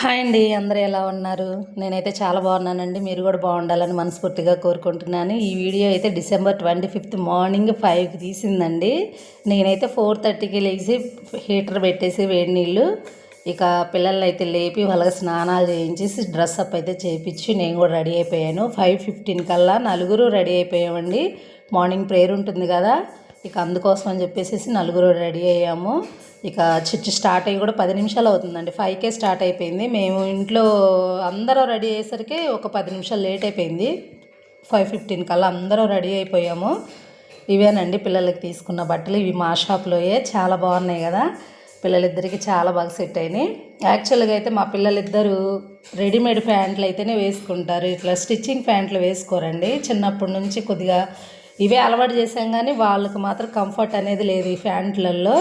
Hi అండి అందరూ ఎలా ఉన్నారు? నేనైతే చాలా బాగున్నానండి మీరు కూడా బాగుండాలని మనస్ఫూర్తిగా కోరుకుంటున్నాను. ఈ వీడియో అయితే డిసెంబర్ ట్వంటీ ఫిఫ్త్ మార్నింగ్ ఫైవ్కి తీసిందండి. నేనైతే ఫోర్ థర్టీకి లేచి హీటర్ పెట్టేసి వేడి నీళ్ళు ఇక పిల్లల్ని అయితే లేపి వాళ్ళకి స్నానాలు చేయించేసి డ్రెస్ అప్ అయితే చేయించి నేను కూడా రెడీ అయిపోయాను. ఫైవ్ ఫిఫ్టీన్ కల్లా నలుగురు రెడీ అయిపోయామండి. మార్నింగ్ ప్రేయర్ ఉంటుంది కదా ఇక అందుకోసం అని చెప్పేసి నలుగురు రెడీ అయ్యాము. ఇక చర్చ్ స్టార్ట్ అయ్యి కూడా పది నిమిషాలు అవుతుందండి. ఫైవ్కే స్టార్ట్ అయిపోయింది. మేము ఇంట్లో అందరూ రెడీ అయ్యేసరికి ఒక పది నిమిషాలు లేట్ అయిపోయింది. ఫైవ్ ఫిఫ్టీన్ కల్లా అందరూ రెడీ అయిపోయాము. ఇవేనండి పిల్లలకి తీసుకున్న బట్టలు. ఇవి మా షాప్లోయే. చాలా బాగున్నాయి కదా. పిల్లలిద్దరికి చాలా బాగా సెట్ అయినాయి. యాక్చువల్గా అయితే మా పిల్లలిద్దరూ రెడీమేడ్ ప్యాంట్లు అయితేనే వేసుకుంటారు. ఇట్లా స్టిచ్చింగ్ ప్యాంట్లు వేసుకోరండి. చిన్నప్పటి నుంచి కొద్దిగా ఇవే అలవాటు చేసాం కానీ వాళ్ళకి మాత్రం కంఫర్ట్ అనేది లేదు ఈ ఫ్యాంట్లల్లో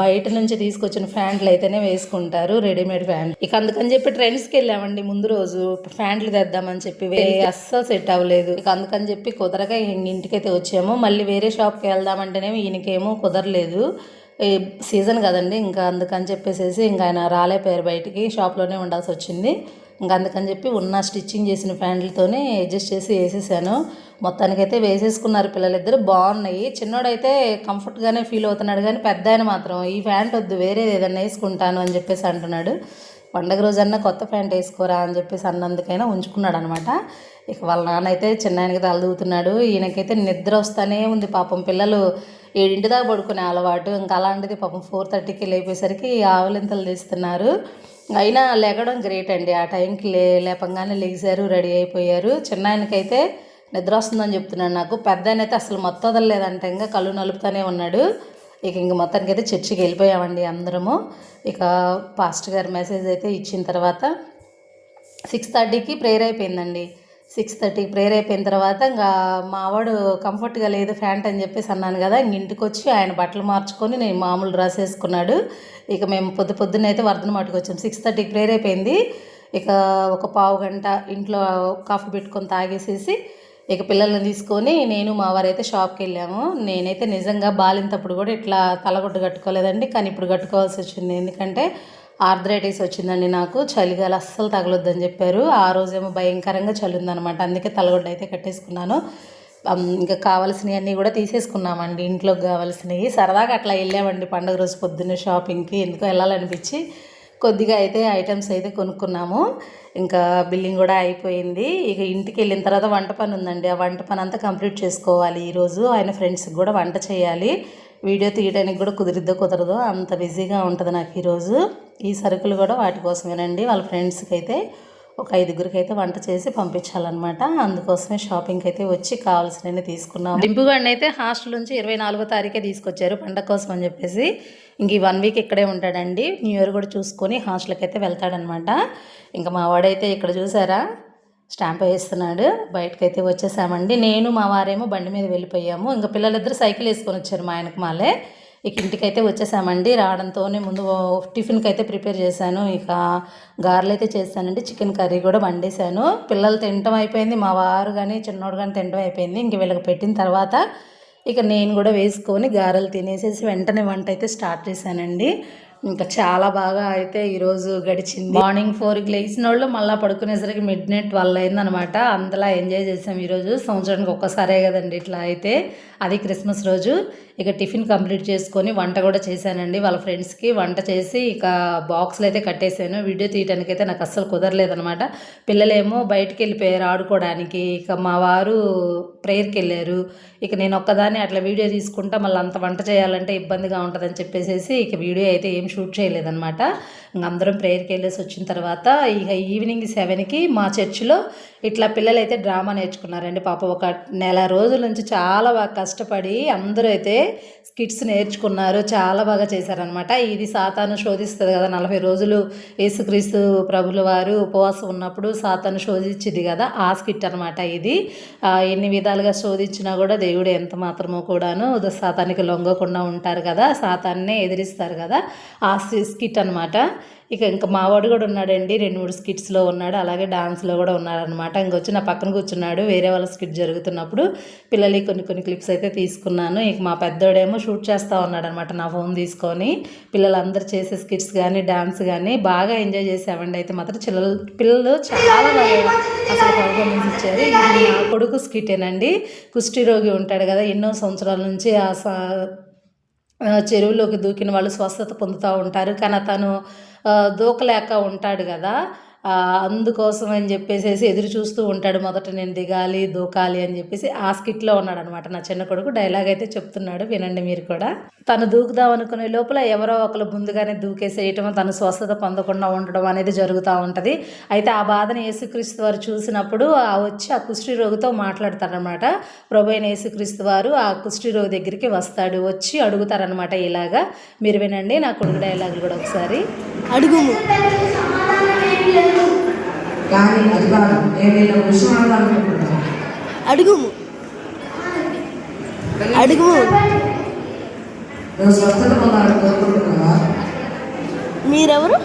బయట నుంచి తీసుకొచ్చిన ఫ్యాంట్లు అయితేనే వేసుకుంటారు రెడీమేడ్ ఫ్యాంట్ ఇక అందుకని చెప్పి ట్రెండ్స్కి వెళ్ళామండి ముందు రోజు. ఫ్యాంట్లు తెద్దామని చెప్పి అస్సలు సెట్ అవ్వలేదు. ఇక అందుకని చెప్పి కుదరగా ఇంటికైతే వచ్చాము. మళ్ళీ వేరే షాప్కి వెళ్దామంటేనేమో ఈయనకేమో కుదరలేదు. సీజన్ కదండి ఇంకా అందుకని చెప్పేసేసి ఇంకా ఆయన రాలేపోయారు బయటికి. షాప్లోనే ఉండాల్సి వచ్చింది. ఇంకా అందుకని చెప్పి ఉన్న స్టిచ్చింగ్ చేసిన ప్యాంట్లతోనే అడ్జస్ట్ చేసి వేసేసాను. మొత్తానికైతే వేసేసుకున్నారు పిల్లలిద్దరు. బాగున్నాయి. చిన్నోడైతే కంఫర్ట్గానే ఫీల్ అవుతున్నాడు కానీ పెద్ద ఆయన మాత్రం ఈ ప్యాంట్ వద్దు వేరే ఏదైనా వేసుకుంటాను అని చెప్పేసి అంటున్నాడు. పండగ రోజన్నా కొత్త ప్యాంట్ వేసుకోరా అని చెప్పేసి అన్నందుకైనా ఉంచుకున్నాడు అనమాట ఇక వాళ్ళ నాన్న అయితే చిన్న ఆయనకి తలదూతున్నాడు ఈయనకైతే నిద్ర వస్తానే ఉంది పాపం. పిల్లలు ఏడింటి దాకా పడుకునే అలవాటు. ఇంకా అలాంటిది పాపం ఫోర్ థర్టీకి లేపేసరికి ఆవలింతలు తీస్తున్నారు. అయినా లేగడం గ్రేట్ అండి. ఆ టైంకి లే లేపంగానే లేచారు రెడీ అయిపోయారు. చిన్న ఆయనకైతే నిద్ర వస్తుందని చెప్తున్నాడు నాకు. పెద్ద ఆయన అయితే అసలు మొత్తం వదలలేదంట ఇంకా కళ్ళు నలుపుతానే ఉన్నాడు. ఇక ఇంక మొత్తానికి అయితే చర్చికి వెళ్ళిపోయామండి అందరము. ఇక పాస్టర్ గారు మెసేజ్ అయితే ఇచ్చిన తర్వాత సిక్స్ థర్టీకి ప్రేయర్ అయిపోయిందండి. సిక్స్ థర్టీకి ప్రేయర్ అయిపోయిన తర్వాత ఇంకా మావాడు కంఫర్ట్గా లేదు ఫ్యాంట్ అని చెప్పేసి అన్నాను కదా ఇంక ఇంటికి వచ్చి ఆయన బట్టలు మార్చుకొని నేను మామూలు డ్రెస్ వేసుకున్నాడు. ఇక మేము పొద్దు పొద్దున్నైతే అయితే వర్ధన మాటకు వచ్చాం. సిక్స్ థర్టీకి ప్రేయర్ అయిపోయింది ఇక ఒక పావు గంట ఇంట్లో కాఫీ పెట్టుకొని తాగేసేసి ఇక పిల్లల్ని తీసుకొని నేను మా వారైతే షాప్కి వెళ్ళాము. నేనైతే నిజంగా బాలింతప్పుడు కూడా ఇట్లా తలగొట్టు కట్టుకోలేదండి. కానీ ఇప్పుడు కట్టుకోవాల్సి వచ్చింది. ఎందుకంటే ఆర్థరైటిస్ వచ్చిందండి నాకు. చలిగాలి అస్సలు తగలొద్దని చెప్పారు. ఆ రోజేమో భయంకరంగా చలి ఉందనమాట అందుకే తలగొడ్డ అయితే కట్టేసుకున్నాను. ఇంకా కావాల్సినవన్నీ కూడా తీసేసుకున్నామండి. ఇంట్లోకి కావాల్సినవి. సరదాగా అట్లా వెళ్ళామండి పండుగ రోజు పొద్దున్నే షాపింగ్కి. ఎందుకో వెళ్ళాలనిపించి కొద్దిగా అయితే ఐటమ్స్ అయితే కొనుక్కున్నాము. ఇంకా బిల్లింగ్ కూడా అయిపోయింది. ఇక ఇంటికి వెళ్ళిన తర్వాత వంట పని ఉందండి. ఆ వంట పని అంతా కంప్లీట్ చేసుకోవాలి ఈరోజు. ఆయన ఫ్రెండ్స్కి కూడా వంట చేయాలి. వీడియో తీయడానికి కూడా కుదిరిద్దో కుదరదో అంత బిజీగా ఉంటుంది నాకు ఈరోజు ఈ సరుకులు కూడా వాటి కోసమేనండి. వాళ్ళ ఫ్రెండ్స్కి అయితే ఒక ఐదుగురికి అయితే వంట చేసి పంపించాలన్నమాట. అందుకోసమే షాపింగ్కి అయితే వచ్చి కావాల్సినవి తీసుకున్నాం డింపుగాడిని అయితే హాస్టల్ నుంచి ఇరవై నాలుగో తారీఖే తీసుకొచ్చారు పండగ కోసం అని చెప్పేసి. ఇంక ఈ వన్ వీక్ ఇక్కడే ఉంటాడండి. న్యూ ఇయర్ కూడా చూసుకొని హాస్టల్కి అయితే వెళ్తాడనమాట ఇంకా మా వాడైతే ఇక్కడ చూసారా? స్టాంప్ వేస్తున్నాడు. బయటకైతే వచ్చేసామండి. నేను మా వారేమో బండి మీద వెళ్ళిపోయాము. ఇంకా పిల్లలిద్దరు సైకిల్ వేసుకొని వచ్చారు మా ఆయనకు మాలే. ఇక ఇంటికైతే వచ్చేసామండి. రావడంతోనే ముందు టిఫిన్కి అయితే ప్రిపేర్ చేశాను. ఇక గారెలు అయితే చేశానండి చికెన్ కర్రీ కూడా వండేశాను. పిల్లలు తినటం అయిపోయింది. మా వారు కానీ చిన్నోడు కానీ తినటం అయిపోయింది. ఇంక వీళ్ళకి పెట్టిన తర్వాత ఇక నేను కూడా వేసుకొని గారెలు తినేసేసి వెంటనే వంట అయితే స్టార్ట్ చేశానండి. ఇంకా చాలా బాగా అయితే ఈరోజు గడిచింది. మార్నింగ్ ఫోర్కి లేచిన వాళ్ళు మళ్ళీ పడుకునేసరికి మిడ్ నైట్ ట్వెల్వ్ అయిందనమాట. అంతలా ఎంజాయ్ చేసాం ఈరోజు సంవత్సరానికి ఒక్కసారే కదండి ఇట్లా అయితే. అది క్రిస్మస్ రోజు. ఇక టిఫిన్ కంప్లీట్ చేసుకొని వంట కూడా చేశానండి. వాళ్ళ ఫ్రెండ్స్కి వంట చేసి ఇక బాక్స్లు అయితే కట్టేశాను. వీడియో తీయడానికి అయితే నాకు అస్సలు కుదరలేదనమాట. పిల్లలేమో బయటికి వెళ్ళిపోయారు ఆడుకోవడానికి. ఇక మా వారు ప్రేయర్కి వెళ్ళారు. ఇక నేను ఒక్కదాన్ని అట్లా వీడియో తీసుకుంటా మళ్ళీ అంత వంట చేయాలంటే ఇబ్బందిగా ఉంటుందని చెప్పేసి ఇక వీడియో అయితే ఏం షూట్ చేయలేదన్నమాట. అందరం ప్రేయర్కి వెళ్ళేసి వచ్చిన తర్వాత ఇక ఈవినింగ్ సెవెన్కి మా చర్చిలో ఇట్లా పిల్లలు అయితే డ్రామా నేర్చుకున్నారండి. పాప ఒక నెల రోజుల నుంచి చాలా బాగా కష్టపడి అందరూ అయితే స్కిట్స్ నేర్చుకున్నారు. చాలా బాగా చేశారనమాట ఇది సాతాను శోధిస్తుంది కదా నలభై రోజులు యేసుక్రీస్తు ప్రభుల వారు ఉపవాసం ఉన్నప్పుడు సాతాను శోధించింది కదా ఆ స్కిట్ అనమాట ఇది. ఎన్ని విధాలుగా శోధించినా కూడా దేవుడు ఎంత మాత్రమో కూడాను సాతానికి లొంగకుండా ఉంటారు కదా సాతాన్నే ఎదిరిస్తారు కదా ఆ స్కిట్ అనమాట ఇక ఇంకా మావాడు కూడా ఉన్నాడండి. రెండు మూడు స్కిట్స్లో ఉన్నాడు. అలాగే డాన్స్లో కూడా ఉన్నాడనమాట ఇంకొచ్చి నా పక్కన కూర్చున్నాడు. వేరే వాళ్ళ స్కిట్ జరుగుతున్నప్పుడు పిల్లలకి కొన్ని కొన్ని క్లిప్స్ అయితే తీసుకున్నాను. ఇక మా పెద్దోడేమో షూట్ చేస్తూ ఉన్నాడనమాట నా ఫోన్ తీసుకొని. పిల్లలందరూ చేసే స్కిట్స్ కానీ డాన్స్ కానీ బాగా ఎంజాయ్ చేసామండి అయితే మాత్రం చిల్లలు పిల్లలు చాలా బాగా అసలు పర్ఫార్మెన్స్ ఇచ్చారు. ఇది నా కొడుకు స్కిటేనండి కుష్ఠిరోగి ఉంటాడు కదా ఎన్నో సంవత్సరాల నుంచి ఆ ఆ, చెరువులోకి దూకిన వాళ్ళు స్వస్థత పొందుతూ ఉంటారు. కానీ తను దూకలేక ఉంటాడు కదా. అందుకోసం అని చెప్పేసి ఎదురు చూస్తూ ఉంటాడు. మొదట నేను దిగాలి దూకాలి అని చెప్పేసి ఆ స్కిట్లో ఉన్నాడు అనమాట నా చిన్న కొడుకు. డైలాగ్ అయితే చెప్తున్నాడు వినండి మీరు కూడా. తను దూకుదాం అనుకునే లోపల ఎవరో ఒకరు ముందుగానే దూకేసేయటం తను స్వస్థత పొందకుండా ఉండడం అనేది జరుగుతూ ఉంటుంది. అయితే ఆ బాధను యేసుక్రీస్తు వారు చూసినప్పుడు ఆ వచ్చి ఆ కుష్టి రోగితో మాట్లాడతారనమాట ప్రభు అయిన యేసుక్రీస్తు వారు ఆ కుష్టి రోగి దగ్గరికి వస్తాడు వచ్చి అడుగుతారనమాట ఇలాగా. మీరు వినండి నా కొడుకు డైలాగులు కూడా ఒకసారి. అడుగుము. కానీ అది కాదు నేను విషయం అడగాలనుకుంటున్నాను అడుగుము. అడుగుము. నువ్వు స్వస్థత పొందాలని కోరుకుంటున్నావా? మీరెవరు?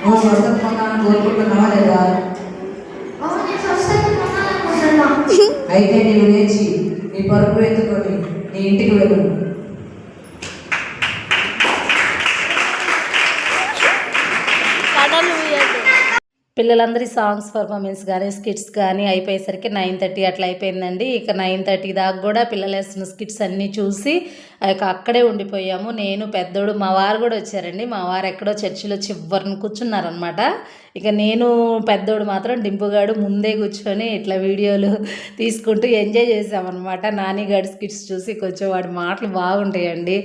నువ్వు స్వస్థత పొందాలని కోరుకుంటున్నావా లేదా? అయితే నీవు లేచి నీ పరుపు ఎత్తుకొని నీ ఇంటికి వెళ్ళు పిల్లలందరి సాంగ్స్ పర్ఫార్మెన్స్ కానీ స్కిట్స్ కానీ అయిపోయేసరికి నైన్ థర్టీ అట్లా అయిపోయిందండి. ఇక నైన్ థర్టీ దాకా కూడా పిల్లలు వేస్తున్న స్కిట్స్ అన్నీ చూసి ఇక అక్కడే ఉండిపోయాము. నేను పెద్దోడు మా వారు కూడా వచ్చారండి. మా వారు ఎక్కడో చర్చిలో చివరిని కూర్చున్నారనమాట ఇక నేను పెద్దోడు మాత్రం డింపుగాడు ముందే కూర్చొని ఇట్లా వీడియోలు తీసుకుంటూ ఎంజాయ్ చేసామన్నమాట. నానిగాడి స్కిట్స్ చూసి కొంచెం వాడి మాటలు బాగుంటాయండి.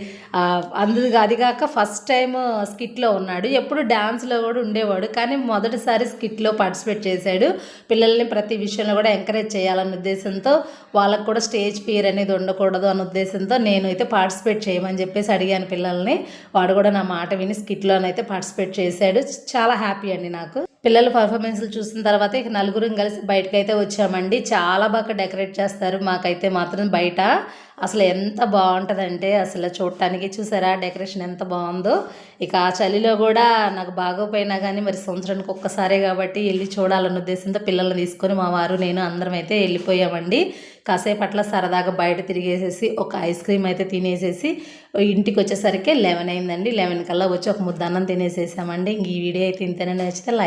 అందు అది కాక ఫస్ట్ టైం స్కిట్లో ఉన్నాడు. ఎప్పుడు డ్యాన్స్లో కూడా ఉండేవాడు. కానీ మొదటిసారి స్కిట్లో పార్టిసిపేట్ చేశాడు. పిల్లల్ని ప్రతి విషయంలో కూడా ఎంకరేజ్ చేయాలన్న ఉద్దేశంతో వాళ్ళకు కూడా స్టేజ్ ఫియర్ అనేది ఉండకూడదు అన్న ఉద్దేశంతో నేను అయితే పార్టిసిపేట్ చేయమని చెప్పేసి అడిగాను పిల్లల్ని. వాడు కూడా నా మాట విని స్కిట్లోనైతే పార్టిసిపేట్ చేశాడు. చాలా హ్యాపీ అండి నాకు. పిల్లల పర్ఫార్మెన్స్లు చూసిన తర్వాత ఇక నలుగురం కలిసి బయటకు అయితే వచ్చామండి. చాలా బాగా డెకరేట్ చేస్తారు. మాకైతే మాత్రం బయట అసలు ఎంత బాగుంటుందంటే అసలు చూడటానికి చూసారా? డెకరేషన్ ఎంత బాగుందో. ఇక ఆ చలిలో కూడా నాకు బాగోపోయినా కానీ మరి సంవత్సరానికి ఒక్కసారే కాబట్టి వెళ్ళి చూడాలన్న ఉద్దేశంతో పిల్లల్ని తీసుకొని మా వారు నేను అందరం అయితే వెళ్ళిపోయామండి. కాసేపు అట్లా సరదాగా బయట తిరిగేసేసి ఒక ఐస్ క్రీమ్ అయితే తినేసేసి ఇంటికి వచ్చేసరికి లెవెన్ అయిందండి. లెవెన్ కల్లా వచ్చి ఒక ముద్ద అన్నం తినేసేసామండి. ఇంక ఈ వీడియో అయితే ఇంతనే నచ్చితే లైక్